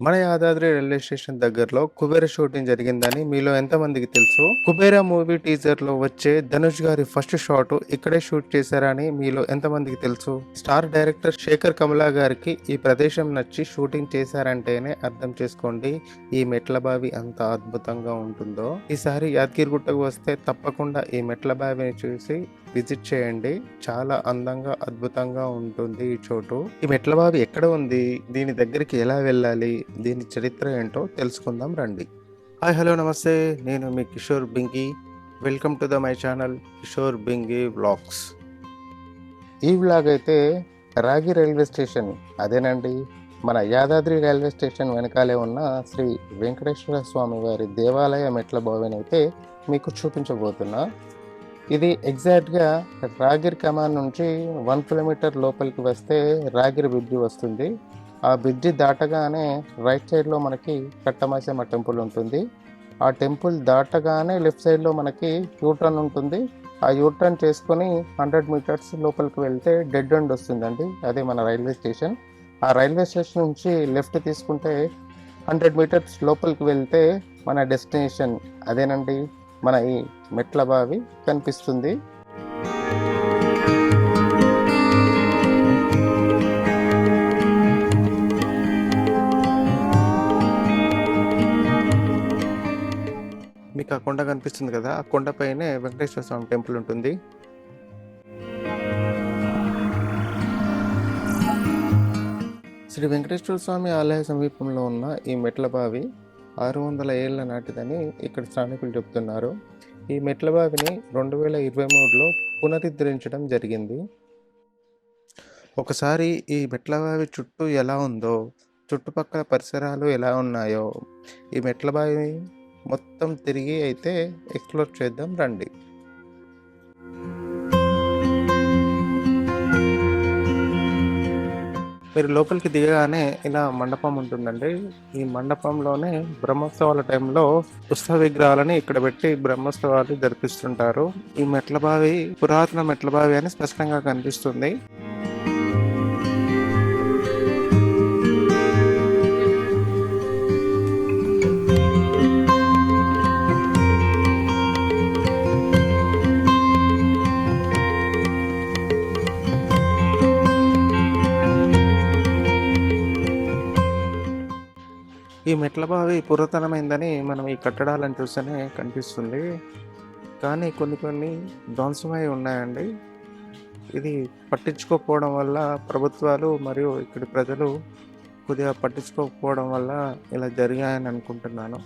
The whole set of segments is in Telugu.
మన యాదాద్రి రైల్వే స్టేషన్ దగ్గరలో కుబేర షూటింగ్ జరిగిందని మీలో ఎంతమందికి తెలుసు? కుబేర మూవీ టీజర్లో వచ్చే ధనుష్ గారి ఫస్ట్ షాట్ ఇక్కడే షూట్ చేశారని మీలో ఎంతమందికి తెలుసు? స్టార్ డైరెక్టర్ శేఖర్ కమలా గారికి ఈ ప్రదేశం నచ్చి షూటింగ్ చేశారంటేనే అర్థం చేసుకోండి ఈ మెట్ల బావి అంత అద్భుతంగా ఉంటుందో. ఈసారి యాదగిరిగుట్టకు వస్తే తప్పకుండా ఈ మెట్ల బావిని చూసి విజిట్ చేయండి. చాలా అందంగా అద్భుతంగా ఉంటుంది ఈ చోటు. ఈ మెట్ల బావి ఎక్కడ ఉంది? దీని దగ్గరికి ఎలా వెళ్ళాలి? దీని చరిత్ర ఏంటో తెలుసుకుందాం రండి. హాయ్ హలో నమస్తే. నేను మీ Kishore Bingi. Welcome to the my channel Kishore Bingi vlogs ఈ వ్లాగ్ అయితే రాగి రైల్వే స్టేషన్. అదేనండి. మన యాదాద్రి రైల్వే స్టేషన్ వెనకాలే ఉన్న శ్రీ వెంకటేశ్వర స్వామి వారి దేవాలయ మెట్ల బావిని అయితే మీకు చూపించబోతున్నా. ఇది ఎగ్జాక్ట్గా రాగిర్ కమాన్ నుంచి వన్ కిలోమీటర్ లోపలికి వస్తే రాగిర్ బ్రిడ్జి వస్తుంది. ఆ బ్రిడ్జి దాటగానే రైట్ సైడ్లో మనకి కట్టమాసమ్మ టెంపుల్ ఉంటుంది. ఆ టెంపుల్ దాటగానే లెఫ్ట్ సైడ్లో మనకి యూటర్న్ ఉంటుంది. ఆ యూటర్న్ చేసుకొని హండ్రెడ్ మీటర్స్ లోపలికి వెళ్తే డెడ్ ఎండ్ వస్తుందండి. అదే మన రైల్వే స్టేషన్ ఆ రైల్వే స్టేషన్ నుంచి లెఫ్ట్ తీసుకుంటే హండ్రెడ్ మీటర్స్ లోపలికి వెళ్తే మన డెస్టినేషన్ అదేనండి. మన ఈ మెట్ల బావి కనిపిస్తుంది. మీకు ఆ కొండ కనిపిస్తుంది కదా ఆ కొండపైనే వెంకటేశ్వర స్వామి టెంపుల్ ఉంటుంది. శ్రీ వెంకటేశ్వర స్వామి ఆలయ సమీపంలో ఉన్న ఈ మెట్ల బావి ఆరు వందల ఏళ్ళ నాటిదని ఇక్కడ స్థానికులు చెబుతున్నారు ఈ మెట్ల బావిని రెండు వేల ఇరవై మూడులో పునరుద్ధరించడం జరిగింది. ఒకసారి ఈ మెట్లబావి చుట్టూ ఎలా ఉందో చుట్టుపక్కల పరిసరాలు ఎలా ఉన్నాయో ఈ మెట్లబావి మొత్తం తిరిగి అయితే ఎక్స్ప్లోర్ చేద్దాం రండి. మీరు లోపలికి దిగగానే ఇలా మండపం ఉంటుందండి. ఈ మండపంలోనే బ్రహ్మోత్సవాల టైంలో ఉత్సవ విగ్రహాలని ఇక్కడ పెట్టి బ్రహ్మోత్సవాలు జరిపిస్తుంటారు. ఈ మెట్ల బావి పురాతన మెట్ల బావి అని స్పష్టంగా కనిపిస్తుంది. ఈ మెట్ల బావి పురాతనమైందని మనం ఈ కట్టడాలను చూస్తేనే కనిపిస్తుంది. కానీ కొన్ని కొన్ని ధ్వంసమై ఉన్నాయండి. ఇది పట్టించుకోకపోవడం వల్ల ప్రభుత్వాలు మరియు ఇక్కడి ప్రజలు కొద్దిగా పట్టించుకోకపోవడం వల్ల ఇలా జరిగాయని అనుకుంటున్నాను.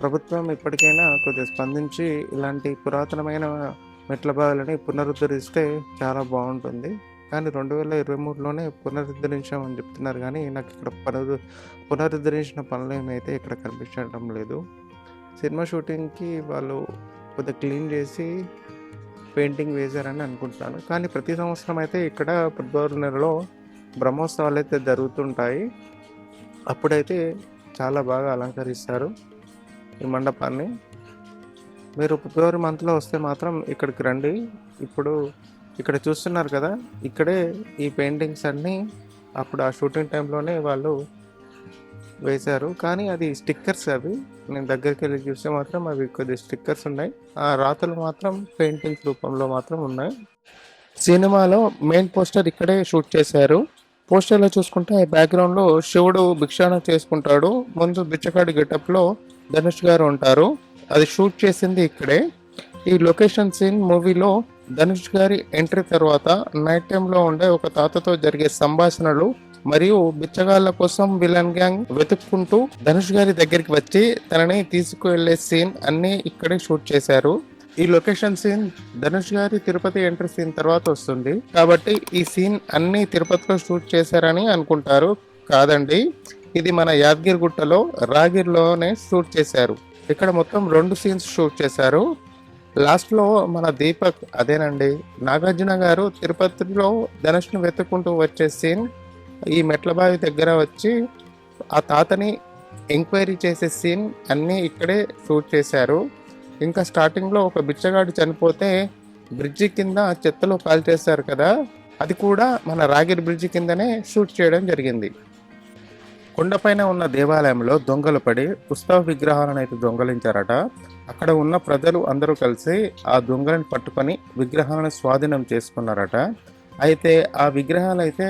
ప్రభుత్వం ఇప్పటికైనా కొద్దిగా స్పందించి ఇలాంటి పురాతనమైన మెట్ల బావులని పునరుద్ధరిస్తే చాలా బాగుంటుంది. కానీ రెండు వేల ఇరవై మూడులోనే పునరుద్ధరించామని చెప్తున్నారు కానీ నాకు ఇక్కడ పునరు పునరుద్ధరించిన పనులు ఏమైతే ఇక్కడ కనిపించడం లేదు. సినిమా షూటింగ్కి వాళ్ళు కొద్దిగా క్లీన్ చేసి పెయింటింగ్ వేశారని అనుకుంటున్నాను. కానీ ప్రతి సంవత్సరం అయితే ఇక్కడ ఫిబ్రవరి నెలలో బ్రహ్మోత్సవాలు అయితే జరుగుతుంటాయి. అప్పుడైతే చాలా బాగా అలంకరిస్తారు ఈ మండపాన్ని. మీరు ఫిబ్రవరి మంత్లో వస్తే మాత్రం ఇక్కడికి రండి. ఇప్పుడు ఇక్కడ చూస్తున్నారు కదా ఇక్కడే ఈ పెయింటింగ్స్ అన్నీ అప్పుడు ఆ షూటింగ్ టైంలోనే వాళ్ళు వేశారు. కానీ అది స్టిక్కర్స్ అవి. నేను దగ్గరికి వెళ్ళి చూస్తే మాత్రం అవి కొద్ది స్టిక్కర్స్ ఉన్నాయి. ఆ రాతలు మాత్రం పెయింటింగ్స్ రూపంలో మాత్రం ఉన్నాయి. సినిమాలో మెయిన్ పోస్టర్ ఇక్కడే షూట్ చేశారు. పోస్టర్లో చూసుకుంటే బ్యాక్గ్రౌండ్లో శివుడు భిక్షాటన చేసుకుంటాడు. ముందు బిచ్చకాడి గెటప్లో ధనుష్ గారు ఉంటారు. అది షూట్ చేసింది ఇక్కడే. ఈ లొకేషన్ సీన్ మూవీలో ధనుష్ గారి ఎంట్రీ తర్వాత నైట్ టైంలో ఉండే ఒక తాతతో జరిగే సంభాషణలు మరియు బిచ్చగాళ్ళ కోసం విలన్ గ్యాంగ్ వెతుక్కుంటూ ధనుష్ గారి దగ్గరికి వచ్చి తనని తీసుకువెళ్ళే సీన్ అన్ని ఇక్కడే షూట్ చేశారు. ఈ లొకేషన్ సీన్ ధనుష్ గారి తిరుపతి ఎంట్రీ సీన్ తర్వాత వస్తుంది. కాబట్టి ఈ సీన్ అన్ని తిరుపతిలో షూట్ చేశారని అనుకుంటారు. కాదండి ఇది మన యాదగిరి గుట్టలో రాగిరిలోనే షూట్ చేశారు. ఇక్కడ మొత్తం రెండు సీన్స్ షూట్ చేశారు. లాస్ట్లో మన దీపక్ అదేనండి. నాగార్జున గారు తిరుపతిలో ధనుష్ను వెతుక్కుంటూ వచ్చే సీన్ ఈ మెట్లబావి దగ్గర వచ్చి ఆ తాతని ఎంక్వైరీ చేసే సీన్ అన్నీ ఇక్కడే షూట్ చేశారు. ఇంకా స్టార్టింగ్లో ఒక బిచ్చగాడు చనిపోతే బ్రిడ్జి కింద చెత్తలో కాల్ చేశారు కదా అది కూడా మన రాగిరి బ్రిడ్జి కిందనే షూట్ చేయడం జరిగింది. కొండపైన ఉన్న దేవాలయంలో దొంగలు పడి ఉత్సవ విగ్రహాలను అయితే దొంగలించారట. అక్కడ ఉన్న ప్రజలు అందరూ కలిసి ఆ దొంగలను పట్టుకొని విగ్రహాలను స్వాధీనం చేసుకున్నారట. అయితే ఆ విగ్రహాలు అయితే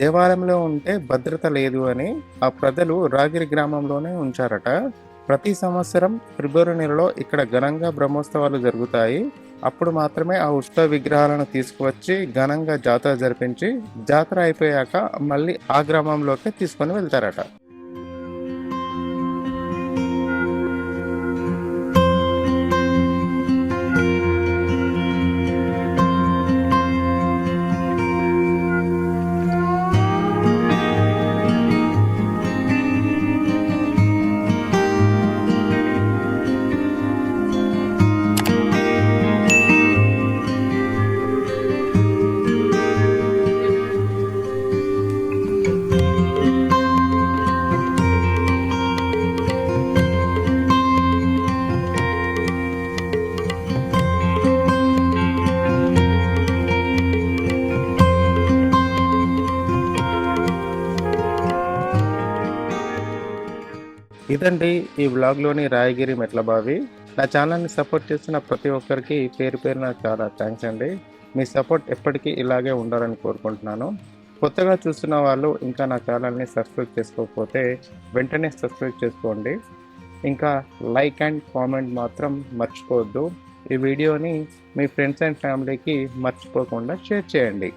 దేవాలయంలో ఉంటే భద్రత లేదు అని ఆ ప్రజలు రాగిరి గ్రామంలోనే ఉంచారట. ప్రతి సంవత్సరం ఫిబ్రవరి నెలలో ఇక్కడ ఘనంగా బ్రహ్మోత్సవాలు జరుగుతాయి. అప్పుడు మాత్రమే ఆ ఉత్సవ విగ్రహాలను తీసుకువచ్చి ఘనంగా జాతర జరిపించి జాతర అయిపోయాక మళ్ళీ ఆ గ్రామంలోకి తీసుకొని వెళ్తారట. ఇదండి ఈ వ్లాగ్లోని రాయగిరి మెట్లబావి. నా ఛానల్ని సపోర్ట్ చేస్తున్న ప్రతి ఒక్కరికి పేరు పేరున చాలా థ్యాంక్స్ అండి. మీ సపోర్ట్ ఎప్పటికీ ఇలాగే ఉండాలని కోరుకుంటున్నాను. కొత్తగా చూస్తున్న వాళ్ళు ఇంకా నా ఛానల్ని సబ్స్క్రైబ్ చేసుకోకపోతే వెంటనే సబ్స్క్రైబ్ చేసుకోండి. ఇంకా లైక్ అండ్ కామెంట్ మాత్రం మర్చిపోవద్దు. ఈ వీడియోని మీ ఫ్రెండ్స్ అండ్ ఫ్యామిలీకి మర్చిపోకుండా షేర్ చేయండి.